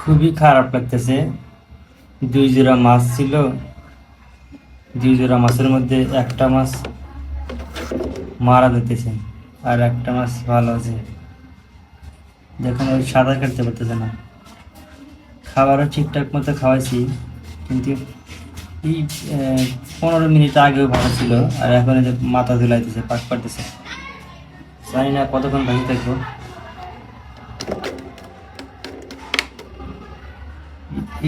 খুবই খারাপ লাগতেছে। দুই জোড়া মাছ ছিল। দুই জোড়া মাছের মধ্যে একটা মাছ মারা যেতেছে আর একটা মাছ ভালো আছে। দেখুন, ওই সাঁতার কাটতে পারতেছে না। খাবারও ঠিকঠাক মতো খাওয়াইছি, কিন্তু এই পনেরো মিনিট আগেও ভালো ছিল আর এখন যে মাথা ধুলাইতেছে, পাক পারতেছে। জানি না কতক্ষণ বাকি থাকব।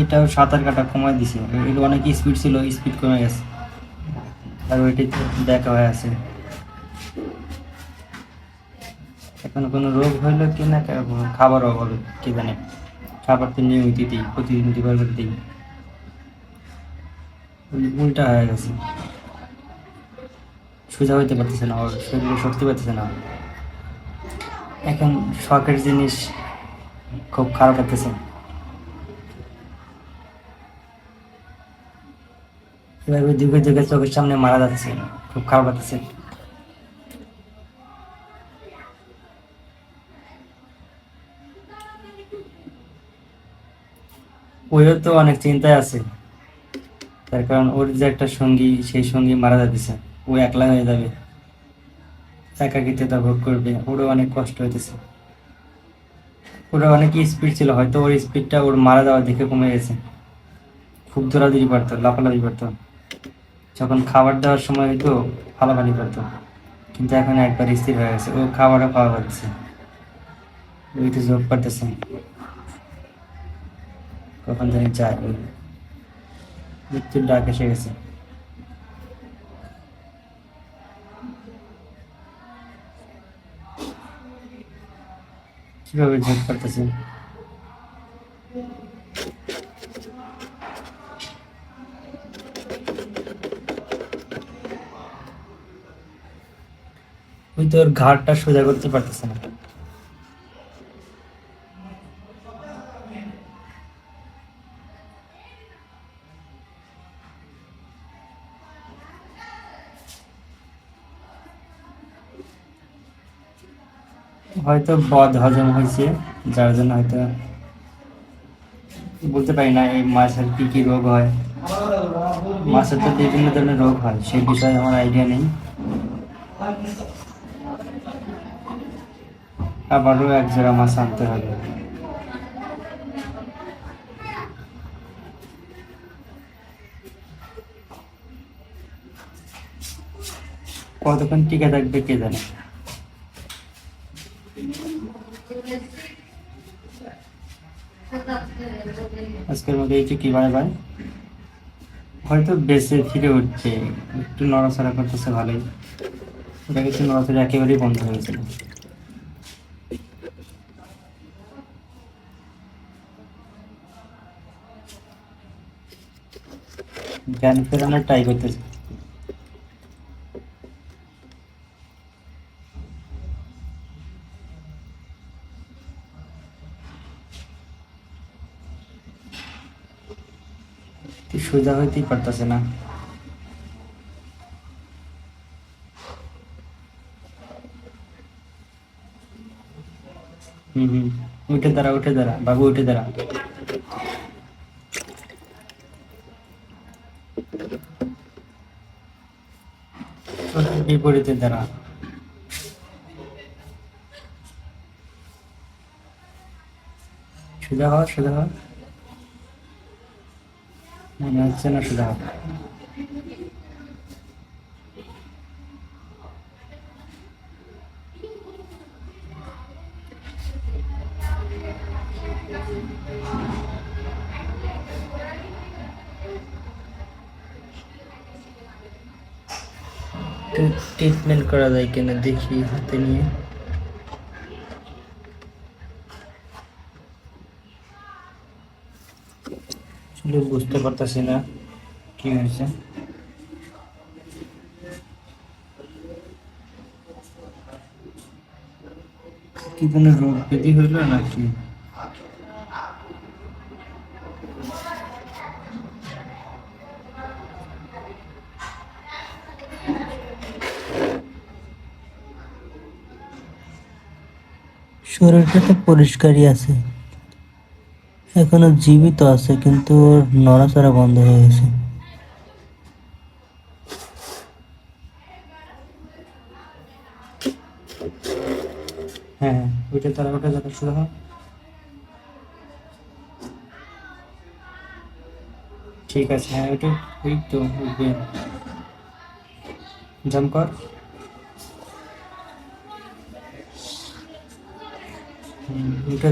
এটাও সাঁতার কাটা কমাই দিছে। এটা অনেক স্পিড ছিল স্পিড কমে গেছে। আর ওইটি দেখা হয়ে আছে। এখন কোনো রোগ হইল কি না খাবার অভাবে, কি জানে। খাবার তো নিয়মিত দিই প্রতিদিন দুবার করে দিই। উল্টা হয়ে গেছে। সোজা হইতে পারতেছে না ওর শরীরে শক্তি পাচ্ছে না। এখন শখের জিনিস খুব খারাপ লাগতেছে। এভাবে যুগে যুগে চোখের সামনে মারা যাচ্ছে, খুব খারাপ লাগতেছে। ওইও তো অনেক চিন্তায় আছে। তার কারণ ওর যে একটা সঙ্গী, সেই সঙ্গী মারা যাচ্ছে ও একলা হয়ে যাবে। একাকিত্বতা ভোগ করবে। ওরও অনেক কষ্ট হইতেছে। ওরা অনেক স্পিড ছিল, হয়তো ওর স্পিডটা ওর মারা যাওয়ার দিকে কমে গেছে। খুব দৌড়াদৌড়ি পারতো লাফালাফি পারতো যখন খাবার দেওয়ার সময় হয়তো ফালাফালি করতো। কিন্তু এখন একবার স্থির হয়ে গেছে। ও খাবারও খাওয়া পাচ্ছে। ওই তো জোর পারতেছে কখন জানি যায়। মৃত্যুর ডাক এসে গেছে। কীভাবে ঝোঁক পারতেছে ওই তো ওর ঘাড়টা সোজা করতে পারতেছে না। হয়তো বদ হজম হয়েছে, যার জন্য হয়তো বলতে পারি না এই মাছের কি কি রোগ হয়। মাছের তো বিভিন্ন ধরনের রোগ হয়, সেই বিষয়ে আমার আইডিয়া নেই। আবারও এক জোড়া মাছ আনতে হবে। কতক্ষণ টিকে থাকবে কে জানে? আজকের মধ্যে এই কি বাই বাই। হয়তো বেঁচে ফিরে উঠছে, একটু নড়াচড়া করতেছে ভালোই। ওটা কিন্তু নড়াচড়া একেবারেই বন্ধ হয়ে জ্ঞান ফেরানোর ট্রাই করতেছে। সোজা হইতেই পারতেছে না। হুম হুম। উঠে দাঁড়া উঠে দাঁড়া, বাবু, উঠে দাঁড়া। ওর বিপরীতে দাঁড়া সোজা হওয়া সোজা হওয়া মনে হচ্ছে না সোজা হওয়া ট্রিটমেন্ট করা যায় কিনা দেখি হাতে নিয়ে। বুঝতে পারতেছি না কি হয়েছে। কি কোনো রোগ ব্যাধি হইল নাকি? শরীরটা তো পরিষ্কারই আছে। এখনও জীবিত আছে, কিন্তু ওর নড়াচড়া বন্ধ হয়ে গেছে। হ্যাঁ হ্যাঁ ওইটা ওটা যাতে ঠিক আছে হ্যাঁ ওইটা, ওই তো জাম্প কর হুম, উঠে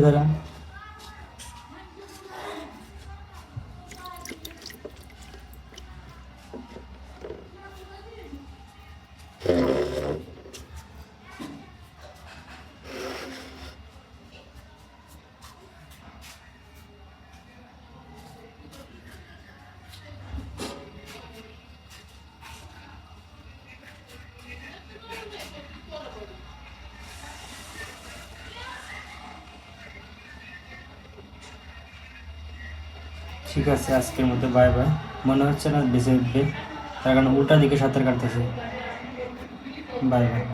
ঠিক আছে আজকের মতো বাই বাই মনে হচ্ছে না বেঁচে উঠবে। তার কারণ উল্টা দিকে সাঁতার কাটতেছে। Bye bye